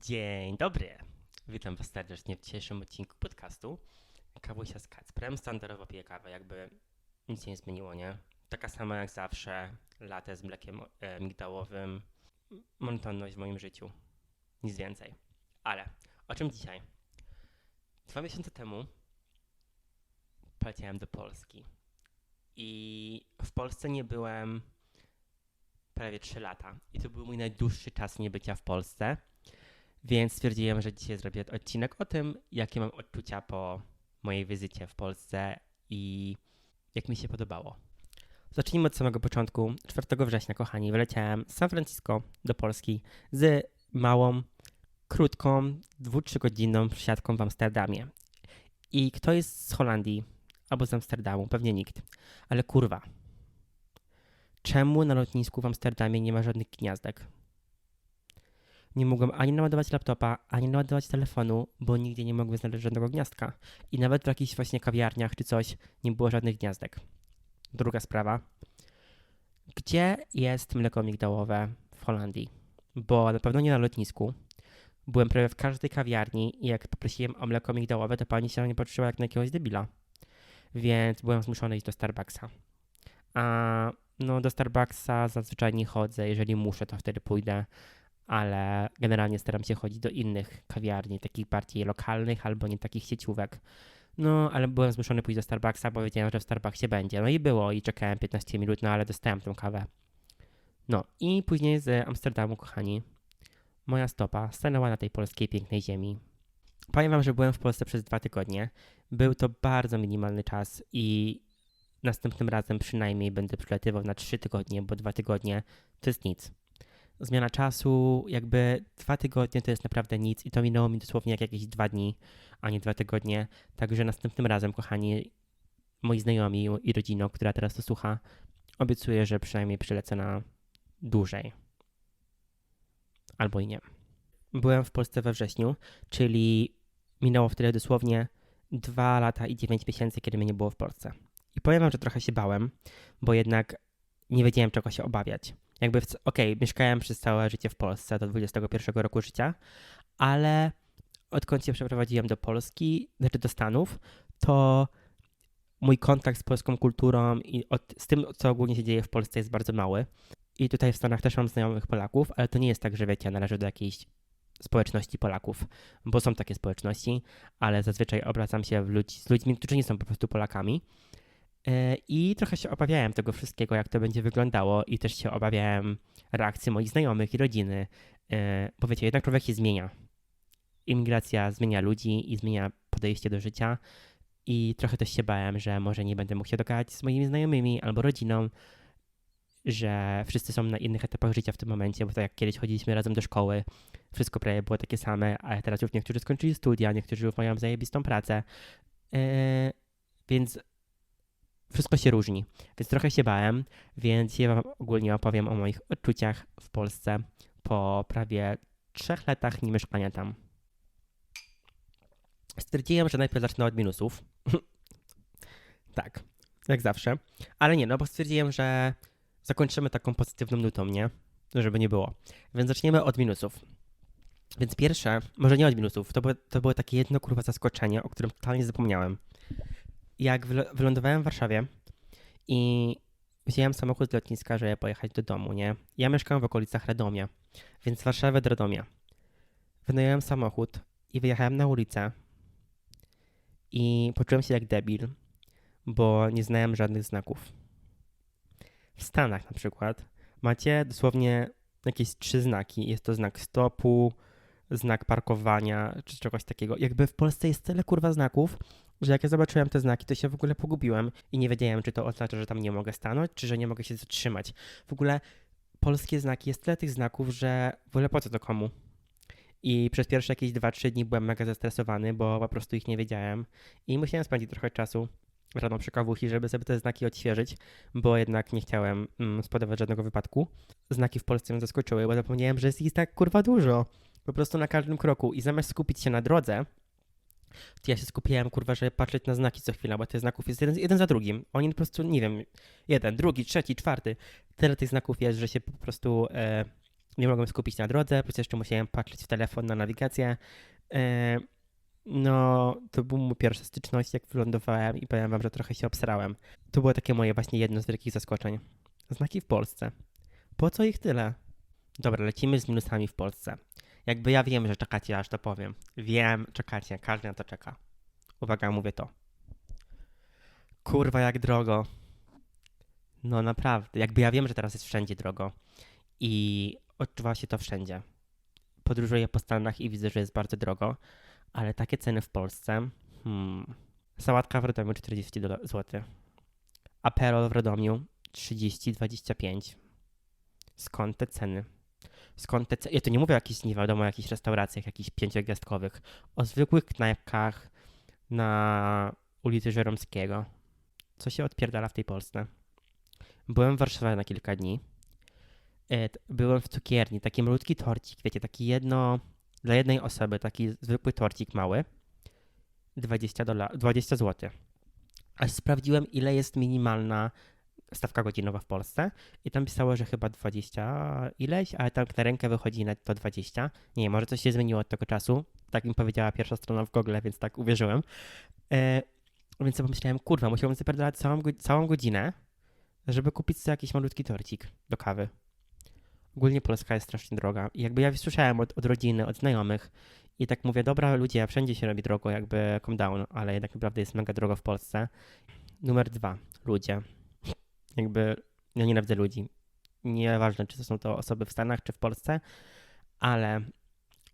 Dzień dobry. Witam Was serdecznie w dzisiejszym odcinku podcastu Kawusia z Kacprem. Standardowo piję kawę, jakby nic się nie zmieniło, nie? Taka sama jak zawsze, latę z mlekiem e, migdałowym. Monotonność w moim życiu. Nic więcej. Ale o czym dzisiaj? Dwa miesiące temu poleciałem do Polski. I w Polsce nie byłem prawie 3 lata. I to był mój najdłuższy czas niebycia w Polsce. Więc stwierdziłem, że dzisiaj zrobię odcinek o tym, jakie mam odczucia po mojej wizycie w Polsce i jak mi się podobało. Zacznijmy od samego początku. 4 września, kochani, wyleciałem z San Francisco do Polski z małą, krótką, dwu-trzy godzinną przesiadką w Amsterdamie. I kto jest z Holandii albo z Amsterdamu? Pewnie nikt. Ale kurwa. Czemu na lotnisku w Amsterdamie nie ma żadnych gniazdek? Nie mogłem ani naładować laptopa, ani naładować telefonu, bo nigdzie nie mogłem znaleźć żadnego gniazdka. I nawet w jakichś właśnie kawiarniach czy coś nie było żadnych gniazdek. Druga sprawa. Gdzie jest mleko migdałowe w Holandii? Bo na pewno nie na lotnisku. Byłem prawie w każdej kawiarni i jak poprosiłem o mleko migdałowe, to pani się na mnie patrzyła jak na jakiegoś debila. Więc byłem zmuszony iść do Starbucksa. A no do Starbucksa zazwyczaj nie chodzę. Jeżeli muszę, to wtedy pójdę ale generalnie staram się chodzić do innych kawiarni, takich bardziej lokalnych albo nie takich sieciówek. No, ale byłem zmuszony pójść do Starbucksa, bo wiedziałem, że w Starbucksie będzie. No i było, i czekałem 15 minut, no ale dostałem tą kawę. No, i później z Amsterdamu, kochani, moja stopa stanęła na tej polskiej pięknej ziemi. Powiem wam, że byłem w Polsce przez dwa tygodnie. Był to bardzo minimalny czas i następnym razem przynajmniej będę przylatywał na trzy tygodnie, bo dwa tygodnie to jest nic zmiana czasu, jakby dwa tygodnie to jest naprawdę nic i to minęło mi dosłownie jak jakieś dwa dni, a nie dwa tygodnie. Także następnym razem, kochani, moi znajomi i rodzina, która teraz to słucha, obiecuję, że przynajmniej przylecę na dłużej. Albo i nie. Byłem w Polsce we wrześniu, czyli minęło wtedy dosłownie dwa lata i dziewięć miesięcy, kiedy mnie nie było w Polsce. I powiem wam, że trochę się bałem, bo jednak nie wiedziałem, czego się obawiać jakby, okej, okay, mieszkałem przez całe życie w Polsce do 21 roku życia, ale odkąd się przeprowadziłem do Polski, znaczy do Stanów, to mój kontakt z polską kulturą i od, z tym, co ogólnie się dzieje w Polsce jest bardzo mały. I tutaj w Stanach też mam znajomych Polaków, ale to nie jest tak, że wiecie, należę do jakiejś społeczności Polaków, bo są takie społeczności, ale zazwyczaj obracam się w ludzi, z ludźmi, którzy nie są po prostu Polakami. E, I trochę się obawiałem tego wszystkiego, jak to będzie wyglądało, i też się obawiałem reakcji moich znajomych i rodziny, e, bo wiecie, jednak człowiek się zmienia. Imigracja zmienia ludzi i zmienia podejście do życia. I trochę też się bałem, że może nie będę mógł się dogadać z moimi znajomymi albo rodziną, że wszyscy są na innych etapach życia w tym momencie, bo tak jak kiedyś chodziliśmy razem do szkoły, wszystko prawie było takie same, a teraz już niektórzy skończyli studia, niektórzy już mają zajebistą pracę. Yy, więc wszystko się różni, więc trochę się bałem, więc ja wam ogólnie opowiem o moich odczuciach w Polsce po prawie trzech latach nie mieszkania tam. Stwierdziłem, że najpierw zacznę od minusów. tak, jak zawsze. Ale nie, no bo stwierdziłem, że zakończymy taką pozytywną nutą, nie? Żeby nie było. Więc zaczniemy od minusów. Więc pierwsze, może nie od minusów, to było, to było takie jedno kurwa zaskoczenie, o którym totalnie zapomniałem jak wylądowałem w Warszawie i wziąłem samochód z lotniska, żeby pojechać do domu, nie? Ja mieszkam w okolicach Radomia, więc z Warszawy do Radomia. Wynająłem samochód i wyjechałem na ulicę i poczułem się jak debil, bo nie znałem żadnych znaków. W Stanach na przykład macie dosłownie jakieś trzy znaki. Jest to znak stopu, znak parkowania czy czegoś takiego. Jakby w Polsce jest tyle kurwa znaków, że jak ja zobaczyłem te znaki, to się w ogóle pogubiłem i nie wiedziałem, czy to oznacza, że tam nie mogę stanąć, czy że nie mogę się zatrzymać. W ogóle polskie znaki, jest tyle tych znaków, że w ogóle po co to komu? I przez pierwsze jakieś 2-3 dni byłem mega zestresowany, bo po prostu ich nie wiedziałem i musiałem spędzić trochę czasu rano przy kawuchi, żeby sobie te znaki odświeżyć, bo jednak nie chciałem mm, żadnego wypadku. Znaki w Polsce mnie zaskoczyły, bo zapomniałem, że jest ich tak kurwa dużo. Po prostu na każdym kroku i zamiast skupić się na drodze, to ja się skupiałem, kurwa, żeby patrzeć na znaki co chwila, bo tych znaków jest jeden, jeden za drugim. Oni po prostu, nie wiem, jeden, drugi, trzeci, czwarty. Tyle tych znaków jest, że się po prostu e, nie mogłem skupić na drodze, plus jeszcze musiałem patrzeć w telefon na nawigację. E, no, to był mój pierwsza styczność, jak wylądowałem i powiem wam, że trochę się obsrałem. To było takie moje właśnie jedno z wielkich zaskoczeń. Znaki w Polsce. Po co ich tyle? Dobra, lecimy z minusami w Polsce. Jakby ja wiem, że czekacie, aż to powiem. Wiem, czekacie, każdy na to czeka. Uwaga, mówię to. Kurwa, jak drogo. No naprawdę, jakby ja wiem, że teraz jest wszędzie drogo. I odczuwa się to wszędzie. Podróżuję po Stanach i widzę, że jest bardzo drogo, ale takie ceny w Polsce. Hmm. Sałatka w Radomiu 40 zł. Aperol w Radomiu 30-25. Skąd te ceny? Skąd te? Ja to nie mówię o jakichś, nie wiadomo, jakichś restauracjach, jakichś pięciogwiazdkowych. O zwykłych knajpkach na ulicy Żeromskiego. Co się odpierdala w tej Polsce? Byłem w Warszawie na kilka dni. E, byłem w cukierni, taki malutki torcik, wiecie, taki jedno, dla jednej osoby, taki zwykły torcik mały. 20, dola, 20 zł. Sprawdziłem, ile jest minimalna stawka godzinowa w Polsce i tam pisało, że chyba 20 ileś, ale tam na rękę wychodzi netto 20. Nie może coś się zmieniło od tego czasu. Tak mi powiedziała pierwsza strona w Google, więc tak uwierzyłem. E, więc sobie pomyślałem, kurwa, musiałbym zapierdalać całą, całą godzinę, żeby kupić sobie jakiś malutki torcik do kawy. Ogólnie Polska jest strasznie droga. I jakby ja słyszałem od, od rodziny, od znajomych i tak mówię, dobra ludzie, wszędzie się robi drogo, jakby calm down, ale jednak naprawdę jest mega drogo w Polsce. Numer dwa, ludzie. Jakby ja nienawidzę ludzi. Nieważne, czy to są to osoby w Stanach, czy w Polsce, ale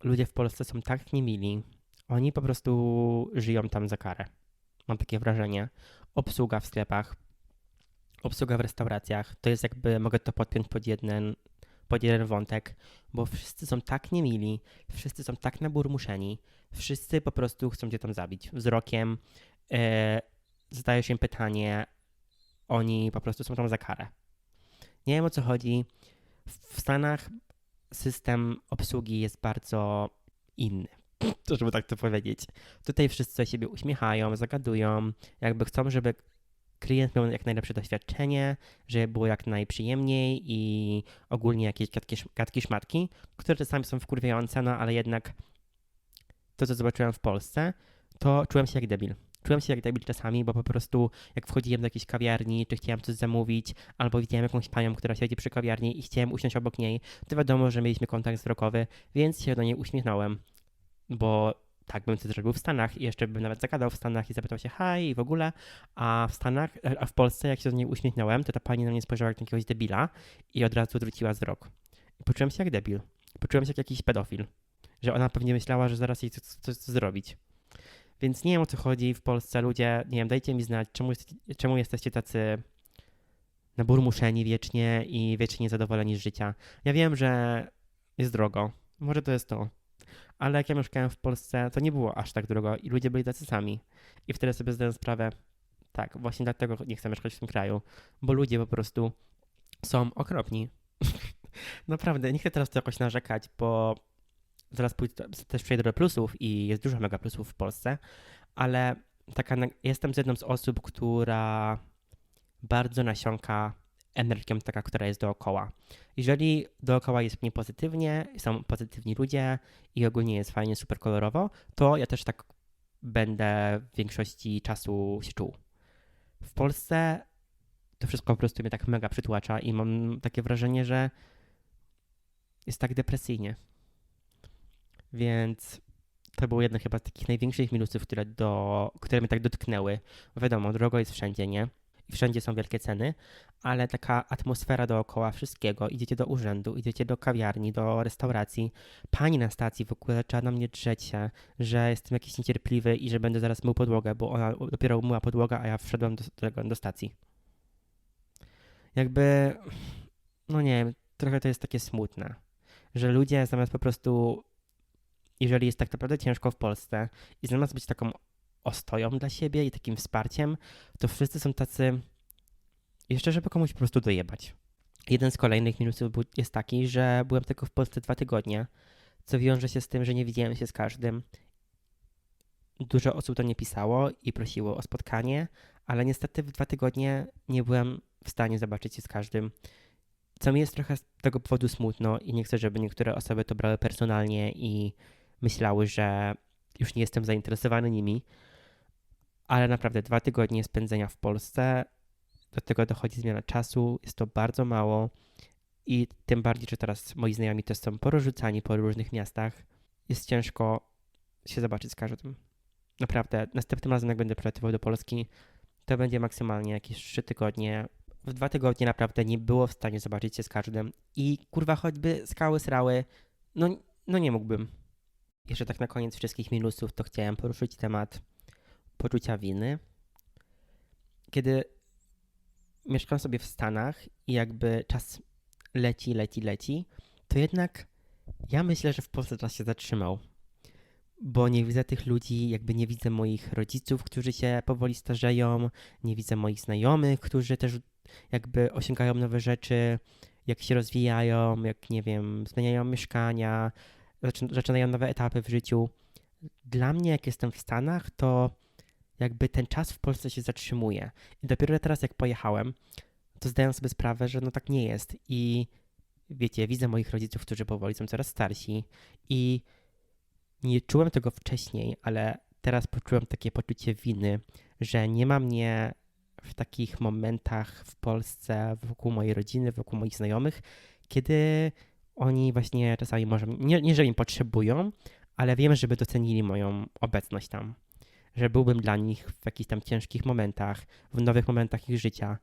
ludzie w Polsce są tak niemili. Oni po prostu żyją tam za karę. Mam takie wrażenie. Obsługa w sklepach, obsługa w restauracjach, to jest jakby, mogę to podpiąć pod jeden, pod jeden wątek, bo wszyscy są tak niemili, wszyscy są tak naburmuszeni, wszyscy po prostu chcą cię tam zabić. Wzrokiem e, zadaje się pytanie, oni po prostu są tam za karę. Nie wiem o co chodzi. W Stanach system obsługi jest bardzo inny. To, żeby tak to powiedzieć. Tutaj wszyscy siebie uśmiechają, zagadują, jakby chcą, żeby klient miał jak najlepsze doświadczenie, żeby było jak najprzyjemniej i ogólnie jakieś gadki, gadki szmatki, które czasami są wkurwiające, no ale jednak to, co zobaczyłem w Polsce, to czułem się jak debil. Czułem się jak debil czasami, bo po prostu jak wchodziłem do jakiejś kawiarni, czy chciałem coś zamówić, albo widziałem jakąś panią, która siedzi przy kawiarni i chciałem usiąść obok niej, to wiadomo, że mieliśmy kontakt wzrokowy, więc się do niej uśmiechnąłem, bo tak bym to zrobił w Stanach i jeszcze bym nawet zagadał w Stanach i zapytał się hi i w ogóle, a w Stanach, a w Polsce jak się do niej uśmiechnąłem, to ta pani na mnie spojrzała jak jakiegoś debila i od razu odwróciła wzrok. I poczułem się jak debil. Poczułem się jak jakiś pedofil. Że ona pewnie myślała, że zaraz jej coś, coś, coś zrobić. Więc nie wiem o co chodzi w Polsce. Ludzie, nie wiem, dajcie mi znać, czemu, czemu jesteście tacy naburmuszeni wiecznie i wiecznie niezadowoleni z życia. Ja wiem, że jest drogo. Może to jest to. Ale jak ja mieszkałem w Polsce, to nie było aż tak drogo i ludzie byli tacy sami. I wtedy sobie zdałem sprawę, tak, właśnie dlatego nie chcę mieszkać w tym kraju, bo ludzie po prostu są okropni. Naprawdę, nie chcę teraz to jakoś narzekać, bo zaraz pójdę, też przejdę do plusów i jest dużo mega plusów w Polsce, ale taka, jestem z jedną z osób, która bardzo nasiąka energią taka, która jest dookoła. Jeżeli dookoła jest mnie pozytywnie, są pozytywni ludzie i ogólnie jest fajnie, super kolorowo, to ja też tak będę w większości czasu się czuł. W Polsce to wszystko po prostu mnie tak mega przytłacza i mam takie wrażenie, że jest tak depresyjnie. Więc to było jedno chyba z takich największych minusów, które, do, które mnie tak dotknęły. Wiadomo, drogo jest wszędzie, nie? I wszędzie są wielkie ceny, ale taka atmosfera dookoła wszystkiego. Idziecie do urzędu, idziecie do kawiarni, do restauracji. Pani na stacji w ogóle zaczęła na mnie drzeć się, że jestem jakiś niecierpliwy i że będę zaraz mył podłogę, bo ona dopiero myła podłogę, a ja wszedłem do, do, do stacji. Jakby, no nie wiem, trochę to jest takie smutne, że ludzie zamiast po prostu jeżeli jest tak naprawdę ciężko w Polsce i zamiast być taką ostoją dla siebie i takim wsparciem, to wszyscy są tacy jeszcze, żeby komuś po prostu dojebać. Jeden z kolejnych minusów jest taki, że byłem tylko w Polsce dwa tygodnie, co wiąże się z tym, że nie widziałem się z każdym. Dużo osób to nie pisało i prosiło o spotkanie, ale niestety w dwa tygodnie nie byłem w stanie zobaczyć się z każdym Co mi jest trochę z tego powodu smutno i nie chcę, żeby niektóre osoby to brały personalnie i myślały, że już nie jestem zainteresowany nimi, ale naprawdę dwa tygodnie spędzenia w Polsce, do tego dochodzi zmiana czasu, jest to bardzo mało i tym bardziej, że teraz moi znajomi też są porozrzucani po różnych miastach, jest ciężko się zobaczyć z każdym. Naprawdę, następnym razem jak będę przylatywał do Polski, to będzie maksymalnie jakieś trzy tygodnie. W dwa tygodnie naprawdę nie było w stanie zobaczyć się z każdym i kurwa choćby skały srały, no, no nie mógłbym. Jeszcze tak na koniec wszystkich minusów to chciałem poruszyć temat poczucia winy. Kiedy mieszkam sobie w Stanach i jakby czas leci, leci, leci, to jednak ja myślę, że w Polsce czas się zatrzymał. Bo nie widzę tych ludzi, jakby nie widzę moich rodziców, którzy się powoli starzeją, nie widzę moich znajomych, którzy też jakby osiągają nowe rzeczy, jak się rozwijają, jak nie wiem, zmieniają mieszkania, zaczynają nowe etapy w życiu. Dla mnie, jak jestem w Stanach, to jakby ten czas w Polsce się zatrzymuje. I dopiero teraz, jak pojechałem, to zdaję sobie sprawę, że no tak nie jest. I wiecie, widzę moich rodziców, którzy powoli są coraz starsi i nie czułem tego wcześniej, ale teraz poczułem takie poczucie winy, że nie ma mnie w takich momentach w Polsce wokół mojej rodziny, wokół moich znajomych, kiedy oni właśnie czasami może, nie, nie że mi potrzebują, ale wiem, żeby docenili moją obecność tam. Że byłbym dla nich w jakichś tam ciężkich momentach, w nowych momentach ich życia.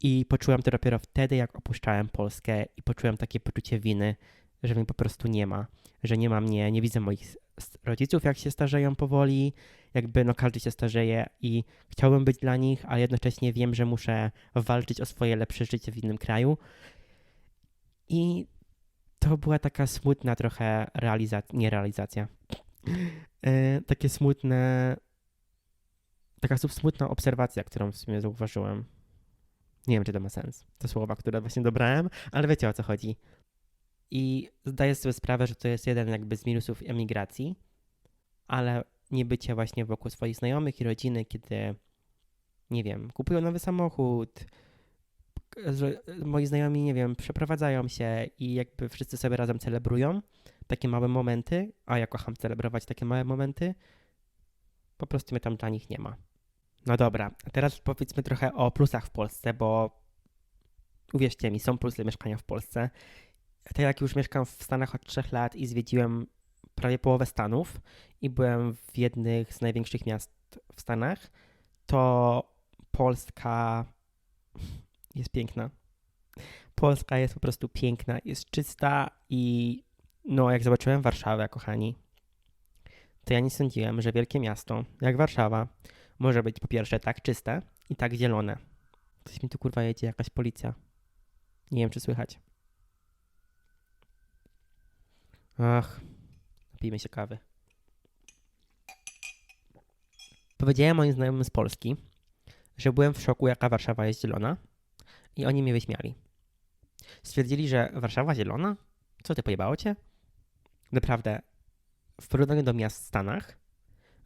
I poczułem to dopiero wtedy, jak opuszczałem Polskę i poczułem takie poczucie winy, że mnie po prostu nie ma, że nie ma mnie, nie widzę moich rodziców, jak się starzeją powoli, jakby no każdy się starzeje i chciałbym być dla nich, ale jednocześnie wiem, że muszę walczyć o swoje lepsze życie w innym kraju. I to była taka smutna trochę realizacja, nie realizacja, e, takie smutne, taka smutna obserwacja, którą w sumie zauważyłem. Nie wiem, czy to ma sens. To słowa, które właśnie dobrałem, ale wiecie o co chodzi. I zdaję sobie sprawę, że to jest jeden jakby z minusów emigracji, ale nie bycie właśnie wokół swoich znajomych i rodziny, kiedy, nie wiem, kupują nowy samochód, moi znajomi, nie wiem, przeprowadzają się i jakby wszyscy sobie razem celebrują takie małe momenty, a ja kocham celebrować takie małe momenty, po prostu mnie tam dla nich nie ma. No dobra, teraz powiedzmy trochę o plusach w Polsce, bo uwierzcie mi, są plusy mieszkania w Polsce. Tak jak już mieszkam w Stanach od 3 lat i zwiedziłem prawie połowę Stanów i byłem w jednych z największych miast w Stanach, to Polska jest piękna. Polska jest po prostu piękna, jest czysta i no jak zobaczyłem Warszawę, kochani, to ja nie sądziłem, że wielkie miasto jak Warszawa może być po pierwsze tak czyste i tak zielone. Coś mi tu kurwa jedzie, jakaś policja. Nie wiem, czy słychać. Ach, napijmy się kawy. Powiedziałem moim znajomym z Polski, że byłem w szoku, jaka Warszawa jest zielona i oni mnie wyśmiali. Stwierdzili, że Warszawa zielona? Co ty, pojebało cię? Naprawdę, w porównaniu do miast w Stanach,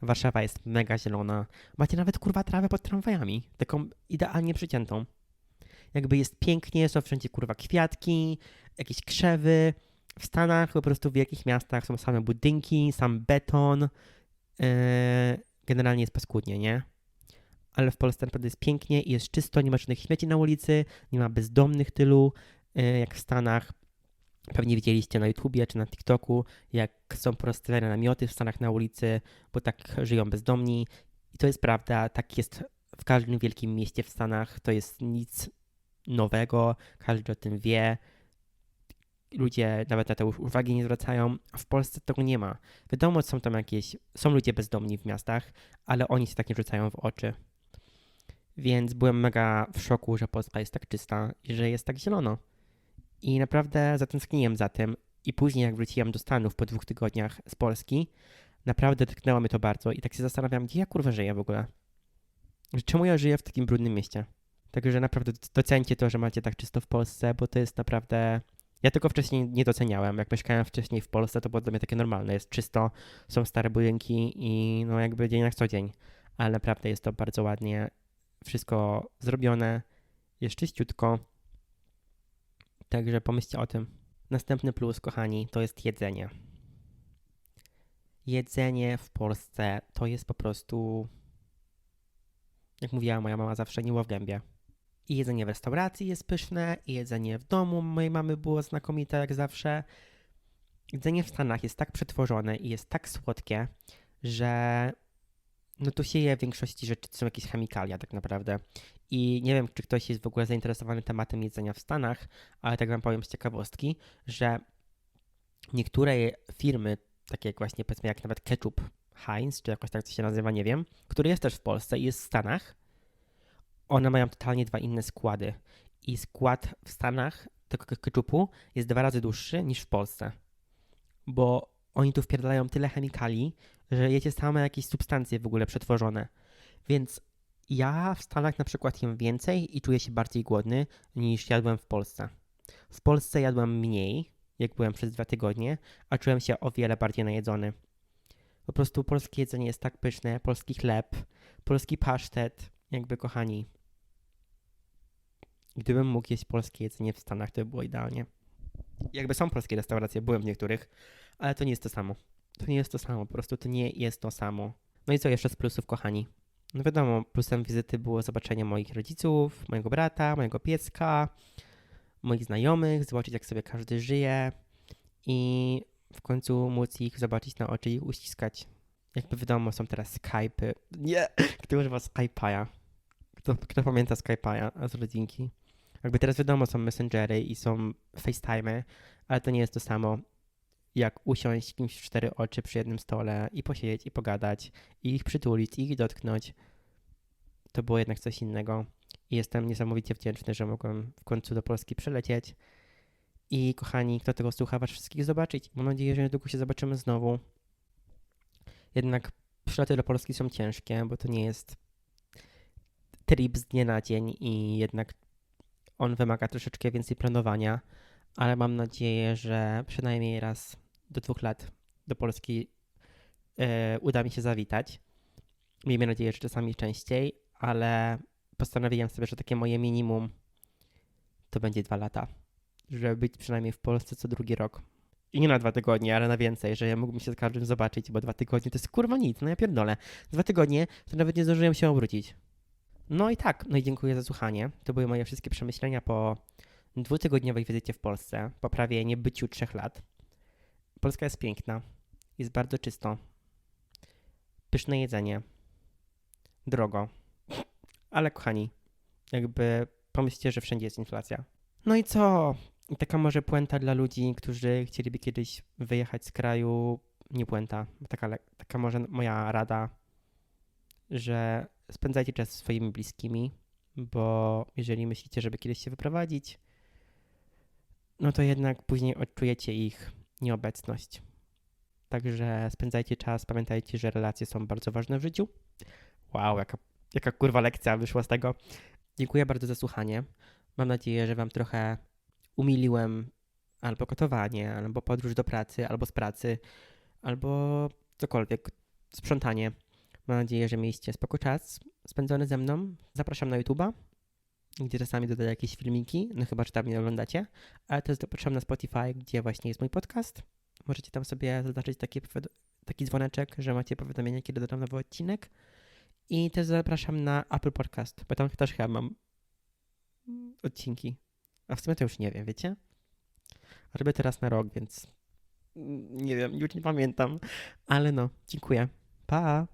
Warszawa jest mega zielona. Macie nawet kurwa trawę pod tramwajami, taką idealnie przyciętą. Jakby jest pięknie, są wszędzie kurwa kwiatki, jakieś krzewy. W Stanach, po prostu w wielkich miastach są same budynki, sam beton. Yy, generalnie jest paskudnie, nie? Ale w Polsce naprawdę jest pięknie i jest czysto, nie ma żadnych śmieci na ulicy, nie ma bezdomnych tylu, yy, jak w Stanach. Pewnie widzieliście na YouTubie czy na TikToku, jak są porozstawiane namioty w Stanach na ulicy, bo tak żyją bezdomni. I to jest prawda, tak jest w każdym wielkim mieście w Stanach. To jest nic nowego, każdy o tym wie. Ludzie nawet na to już uwagi nie zwracają. W Polsce tego nie ma. Wiadomo, są tam jakieś, są ludzie bezdomni w miastach, ale oni się tak nie rzucają w oczy. Więc byłem mega w szoku, że Polska jest tak czysta i że jest tak zielono. I naprawdę zatęskniłem za tym. I później, jak wróciłem do Stanów po dwóch tygodniach z Polski, naprawdę dotknęło mnie to bardzo. I tak się zastanawiam, gdzie ja kurwa żyję w ogóle? Czemu ja żyję w takim brudnym mieście? Także naprawdę docencie to, że macie tak czysto w Polsce, bo to jest naprawdę. Ja tego wcześniej nie doceniałem. Jak mieszkałem wcześniej w Polsce, to było dla mnie takie normalne. Jest czysto, są stare budynki i no jakby dzień na co dzień. Ale naprawdę jest to bardzo ładnie wszystko zrobione, jest czyściutko Także pomyślcie o tym. Następny plus, kochani, to jest jedzenie. Jedzenie w Polsce to jest po prostu, jak mówiła moja mama, zawsze niło w gębie. I jedzenie w restauracji jest pyszne, i jedzenie w domu mojej mamy było znakomite jak zawsze. Jedzenie w Stanach jest tak przetworzone i jest tak słodkie, że no tu się je w większości rzeczy, to są jakieś chemikalia tak naprawdę. I nie wiem, czy ktoś jest w ogóle zainteresowany tematem jedzenia w Stanach, ale tak wam powiem z ciekawostki, że niektóre firmy, takie jak właśnie powiedzmy jak nawet ketchup Heinz, czy jakoś tak to się nazywa, nie wiem, który jest też w Polsce i jest w Stanach, one mają totalnie dwa inne składy. I skład w Stanach tego ketchupu jest dwa razy dłuższy niż w Polsce. Bo oni tu wpierdalają tyle chemikali, że jecie same jakieś substancje w ogóle przetworzone. Więc ja w Stanach na przykład jem więcej i czuję się bardziej głodny niż jadłem w Polsce. W Polsce jadłem mniej, jak byłem przez dwa tygodnie, a czułem się o wiele bardziej najedzony. Po prostu polskie jedzenie jest tak pyszne, polski chleb, polski pasztet, jakby kochani. Gdybym mógł jeść polskie jedzenie w Stanach, to by było idealnie. Jakby są polskie restauracje, byłem w niektórych, ale to nie jest to samo. To nie jest to samo, po prostu to nie jest to samo. No i co jeszcze z plusów, kochani? No wiadomo, plusem wizyty było zobaczenie moich rodziców, mojego brata, mojego pieska, moich znajomych, zobaczyć jak sobie każdy żyje i w końcu móc ich zobaczyć na oczy i uściskać. Jakby wiadomo, są teraz Skype'y. Nie! Kto używa Skype'a? Kto, kto pamięta Skype'a z rodzinki? Jakby teraz wiadomo, są Messengery i są FaceTime'y, ale to nie jest to samo jak usiąść kimś w cztery oczy przy jednym stole i posiedzieć i pogadać i ich przytulić i ich dotknąć. To było jednak coś innego. I jestem niesamowicie wdzięczny, że mogłem w końcu do Polski przylecieć. I kochani, kto tego słucha, was wszystkich zobaczyć. Mam nadzieję, że niedługo się zobaczymy znowu. Jednak przyloty do Polski są ciężkie, bo to nie jest trip z dnia na dzień i jednak on wymaga troszeczkę więcej planowania, ale mam nadzieję, że przynajmniej raz do dwóch lat do Polski e, uda mi się zawitać. Miejmy nadzieję, że czasami częściej, ale postanowiłem sobie, że takie moje minimum to będzie dwa lata. Żeby być przynajmniej w Polsce co drugi rok. I nie na dwa tygodnie, ale na więcej, że ja mógłbym się z każdym zobaczyć, bo dwa tygodnie to jest kurwa nic, no ja pierdolę. Dwa tygodnie to nawet nie zdążyłem się obrócić. No i tak, no i dziękuję za słuchanie. To były moje wszystkie przemyślenia po dwutygodniowej wizycie w Polsce, po prawie niebyciu trzech lat. Polska jest piękna, jest bardzo czysto, pyszne jedzenie, drogo, ale kochani, jakby pomyślcie, że wszędzie jest inflacja. No i co? Taka może puenta dla ludzi, którzy chcieliby kiedyś wyjechać z kraju, nie puenta, taka, taka może moja rada, że spędzajcie czas z swoimi bliskimi, bo jeżeli myślicie, żeby kiedyś się wyprowadzić, no to jednak później odczujecie ich nieobecność. Także spędzajcie czas, pamiętajcie, że relacje są bardzo ważne w życiu. Wow, jaka, jaka kurwa lekcja wyszła z tego. Dziękuję bardzo za słuchanie. Mam nadzieję, że Wam trochę umiliłem albo gotowanie, albo podróż do pracy, albo z pracy, albo cokolwiek, sprzątanie. Mam nadzieję, że mieliście spoko czas spędzony ze mną. Zapraszam na YouTube'a, gdzie czasami dodaję jakieś filmiki, no chyba, że tam nie oglądacie, ale też zapraszam na Spotify, gdzie właśnie jest mój podcast. Możecie tam sobie zaznaczyć taki, taki dzwoneczek, że macie powiadomienie, kiedy dodam nowy odcinek. I też zapraszam na Apple Podcast, bo tam też chyba mam odcinki. A w sumie to już nie wiem, wiecie? Robię teraz na rok, więc nie wiem, już nie pamiętam. Ale no, dziękuję. Pa!